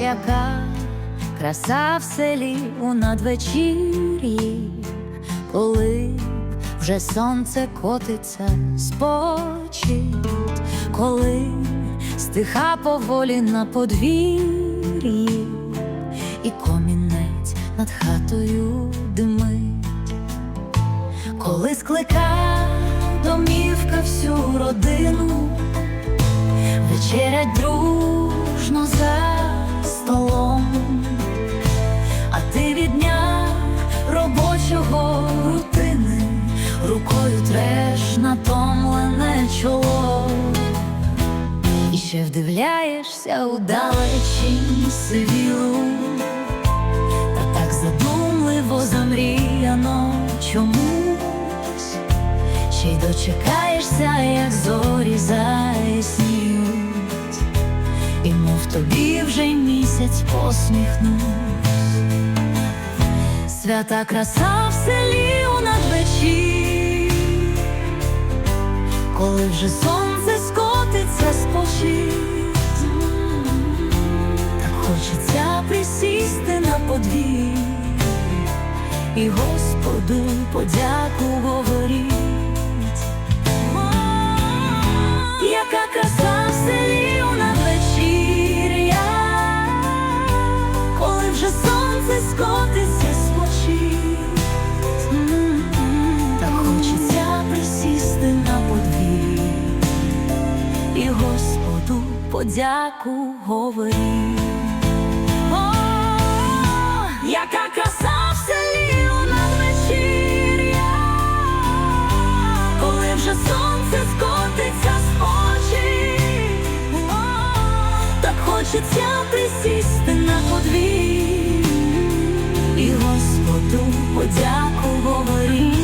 яка краса в селі у надвечір'ї, коли вже сонце котиться спочить, коли стиха поволі на подвір'ї, і комінець над хатою димить, коли склика домівка всю родину, вечерять дружно ще вдивляєшся у далечінь сивілу, та так задумливо замріяно чомусь, ще й дочекаєшся, як зорі заясніють, і мов тобі вже місяць посміхнув. Свята краса в селі у надвечір, коли вже сонце скотиться з спочить, присісти на подвір'ї і Господу подяку говоріть. Яка краса в селі коли вже сонце скотиться спочить, так хочеться присісти на подвір'ї і Господу подяку говоріть. Сонце скотиться з так хочеться присісти на подвір'ї і Господу подяку говоріть.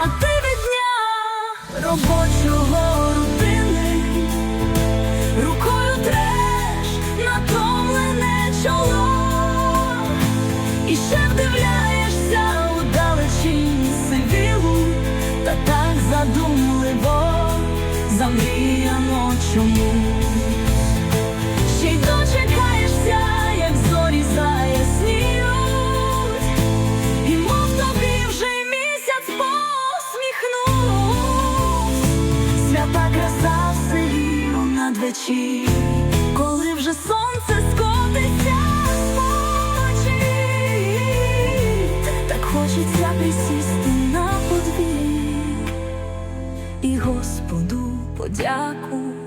А ти від дня робочого задумливо замріяно чому. Ще й дочекаєшся, як зорі заясніють, і мов тобі вже місяць посміхнув. Свята краса в селі коли вже сонце присісти на